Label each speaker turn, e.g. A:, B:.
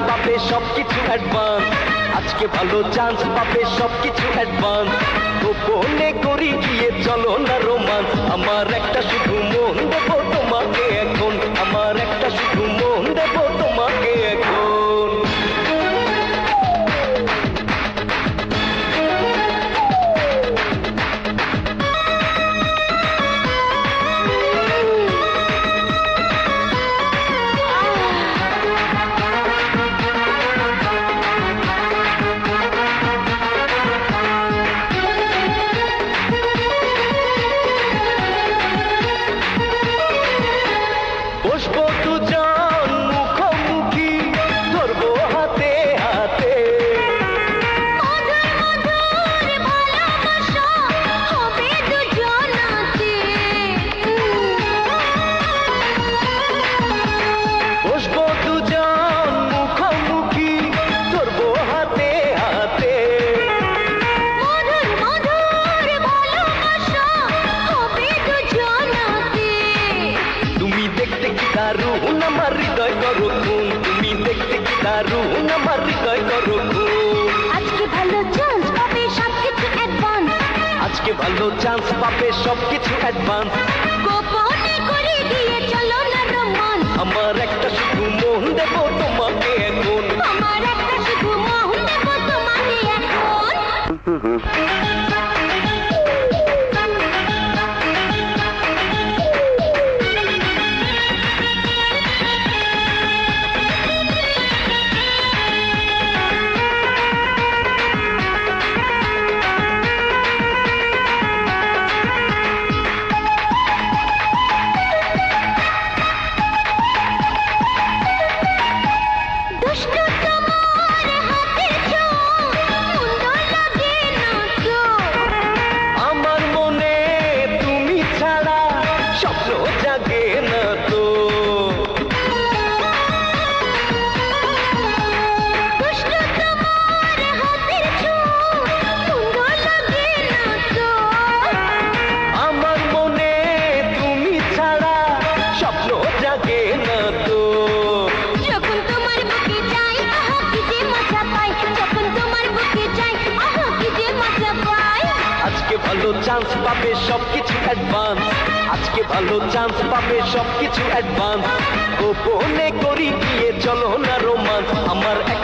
A: পাবে সবকিছু অ্যাডভান্স আজকে ভালো চান্স পাবে সবকিছু অ্যাডভান্স গোপনে করি গিয়ে চলো না রোমান্স আমার একটা শুধু দারুণ আমার হৃদয় করো
B: আজকে ভালো চান্স পাবে সবকিছু অ্যাডভান্স
A: আজকে ভালো চান্স পাবে সবকিছু অ্যাডভান্স
B: গোপনে করে দিয়ে চলো না রোমান্স
A: আমার একটা শুধু মন দেবো তোমাকে এখন।
B: আমার একটা শুধু মোহন দেব তোমাকে এখন।
A: ভালো চান্স পাবে সব কিছু অ্যাডভান্স আজকে ভালো চান্স পাবে সব কিছু অ্যাডভান্স গোপনে করি গিয়ে চলো না রোমান্স আমার এক